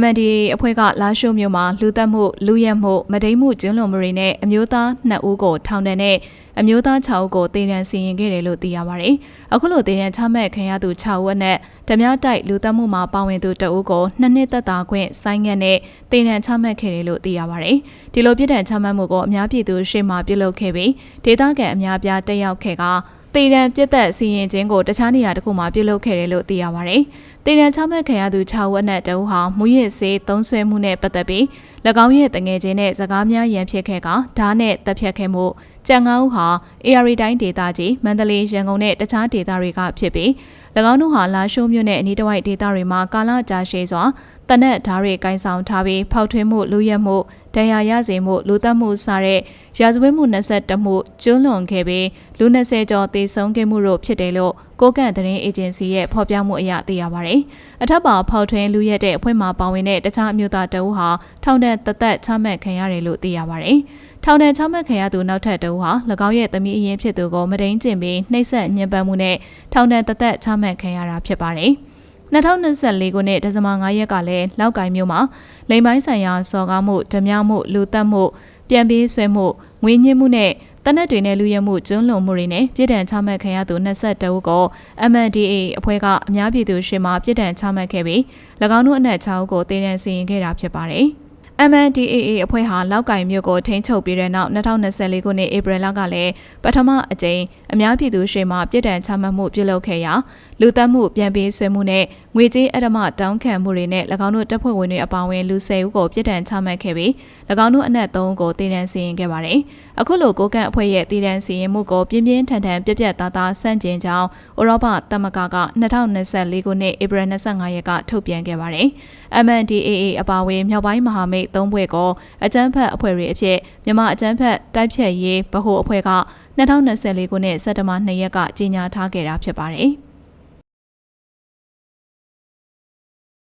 MNDAA အဖွဲ့ကလာရှိုးမြို့မှာလူသက်မှုလူရဲမှုမဒိမှုကျင်းလွန်မှုတွေနဲ့အမျိုးသား2ဦးကိုထောင်ဒဏ်နဲ့အမျိုးသား6ဦးကိုတေတံစီရင်ခဲ့တယ်လို့သိရပါတယ်။အခုလိုတေတံချမှတ်ခံရသူ6ဦးနဲ့ဓမြတိုက်လူသက်မှုမှာပါဝင်သူ2ဦးကိုနှစ်နှစ်သက်သာခွင့်ဆိုင်းငံ့နဲ့တေတံချမှတ်ခဲ့တယ်လို့သိရပါတယ်။ဒီလိုပြစ်ဒဏ်ချမှတ်မှုကိုအများပြည်သူရှေ့မှပြုလုပ်ခဲ့ပြီးဒေသခံအများပြားတက်ရောက်ခဲ့က တေတံပြစ်သက်စီရင်ခြင်းကိုတခြားနေရာတစ်ခုမှာပြုလုပ်ခဲ့တယ်လို့သိရပါတယ်။တေတံချမှတ်ခံရသူ6ဝက်နဲ့တဦးဟာမူရစ်စေးသုံးဆွဲမှုနဲ့ပတ်သက်ပြီး၎င်းရဲ့တငယ်ချင်းနဲ့စကားများရန်ဖြစ်ခဲ့ကဓာတ်နဲ့တပ်ဖြတ်ခဲ့မှုကြံငါးဦးဟာ AR တိုင်းဒေသကြီးမန္တလေးရန်ကုန်နဲ့တခြားဒေသတွေကဖြစ်ပြီး၎င်းတို့ဟာလာရှိုးမြို့နဲ့အနီးတစ်ဝိုက်ဒေသတွေမှာကာလကြာရှည်စွာတနက်ဓာတ်တွေကင်ဆောင်ထားပြီးဖောက်ထွင်းမှုလူရဲမှု တရားရစေမှုလူသက်မှုစတဲ့ရာဇဝတ်မှု22မှုကျွလွန်ခဲ့ပြီးလူ20ကျော်သေဆုံးခဲ့မှုတို့ဖြစ်တယ်လို့ကိုကန့်သတင်းအေဂျင်စီရဲ့ဖော်ပြမှုအရသိရပါတယ်။အထက်ပါဖောက်ထွင်းလူရဲတဲ့အဖွဲ့မှပါဝင်တဲ့တခြားအမျိုးသားတအုပ်ဟာထောင်ဒဏ်တသက်ချမှတ်ခံရတယ်လို့သိရပါတယ်။ထောင်ဒဏ်ချမှတ်ခံရသူနောက်ထပ်တအုပ်ဟာ၎င်းရဲ့သမီးအရင်ဖြစ်သူကိုမတိန်ကျင်ပြီးနှိပ်စက်ညှဉ်းပန်းမှုနဲ့ထောင်ဒဏ်တသက်ချမှတ်ခံရတာဖြစ်ပါတယ်။ 2024ခုနှစ်ဒီဇင်ဘာ9ရက်ကလည်းလောက်ကိုင်မြို့မှာလိမ်ပိုင်းဆိုင်ရာစော်ကားမှုဓမြမှုလူသက်မှုပြန်ပေးဆွဲမှုငွေညှစ်မှုနဲ့တနက်တွေနဲ့လူရဲမှုကျွန်းလွန်မှုတွေနဲ့ပြည်ထန်ချမှတ်ခံရသူ22ဦးကို MNDA အဖွဲ့ကအများပြည်သူရှေ့မှပြည်ထန်ချမှတ်ခဲ့ပြီး၎င်းတို့အနက်6ဦးကိုတည်တံစီရင်ခဲ့တာဖြစ်ပါတယ်။ MNDAA အဖွဲ့ဟာလောက်ကင်မြို့ကိုထိန်းချုပ်ပြီးတဲ့နောက်2024ခုနှစ်ဧပြီလကလည်းပထမအကြိမ်အများပြည်သူရှေ့မှပြည်တံချမှတ်မှုပြုလုပ်ခဲ့ရာလူသက်မှုပြန်ပေးဆွေးမှုနဲ့ငွေကြေးအဓမ္မတောင်းခံမှုတွေနဲ့၎င်းတို့တပ်ဖွဲ့ဝင်တွေအပါအဝင်လူ10ဦးကိုပြည်တံချမှတ်ခဲ့ပြီး၎င်းတို့အနက်3ဦးကိုတည်တံစီရင်ခဲ့ပါတယ်။အခုလိုကိုကန့်အဖွဲ့ရဲ့တည်တံစီရင်မှုကိုပြင်းပြင်းထန်ထန်ပြက်ပြက်သားသားဆန့်ကျင်ကြောင်းဥရောပသမဂ္ဂက2024ခုနှစ်ဧပြီ25ရက်ကထုတ်ပြန်ခဲ့ပါတယ်။ MNDAA အပါအဝင်မြောက်ပိုင်းမဟာမိတ်သုံးဘွဲ့ကိုအကြမ်းဖက်အဖွဲ့တွေအဖြစ်မြန်မာအကြမ်းဖက်တိုက်ဖြတ်ရေးဗဟိုအဖွဲ့က2024ခုနှစ်စက်တဘာ2ရက်ကကြေညာထားခဲ့တာဖြစ်ပါတယ်။